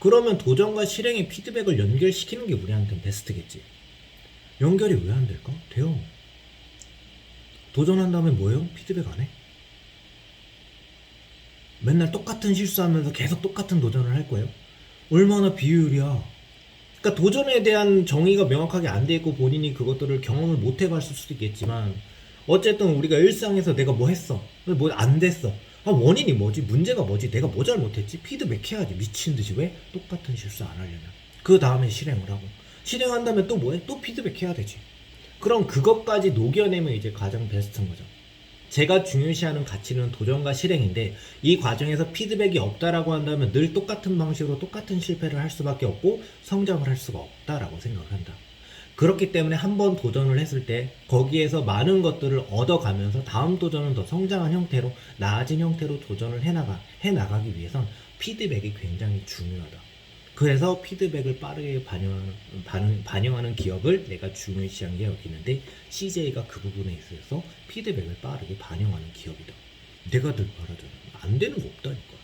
그러면 도전과 실행의 피드백을 연결시키는 게 우리한테는 베스트겠지. 연결이 왜 안 될까? 돼요. 도전한 다음에 뭐예요? 피드백 안 해? 맨날 똑같은 실수하면서 계속 똑같은 도전을 할 거예요? 얼마나 비효율이야. 그러니까 도전에 대한 정의가 명확하게 안 돼 있고 본인이 그것들을 경험을 못 해봤을 수도 있겠지만 어쨌든 우리가 일상에서 내가 뭐 했어 뭐 안 됐어 아 원인이 뭐지? 문제가 뭐지? 내가 뭐 잘못했지? 피드백 해야지. 미친 듯이. 왜? 똑같은 실수 안 하려면. 그 다음에 실행을 하고. 실행한 다음에 또 뭐해? 또 피드백 해야 되지. 그럼 그것까지 녹여내면 이제 가장 베스트인 거죠. 제가 중요시하는 가치는 도전과 실행인데 이 과정에서 피드백이 없다라고 한다면 늘 똑같은 방식으로 똑같은 실패를 할 수밖에 없고 성장을 할 수가 없다라고 생각을 한다. 그렇기 때문에 한 번 도전을 했을 때 거기에서 많은 것들을 얻어가면서 다음 도전은 더 성장한 형태로 나아진 형태로 도전을 해나가 해나가기 위해선 피드백이 굉장히 중요하다. 그래서 피드백을 빠르게 반영하는, 반응, 반영하는 기업을 내가 중요시한 게 여기 있는데 CJ가 그 부분에 있어서 피드백을 빠르게 반영하는 기업이다. 내가 늘 말하잖아. 안 되는 거 없다니까.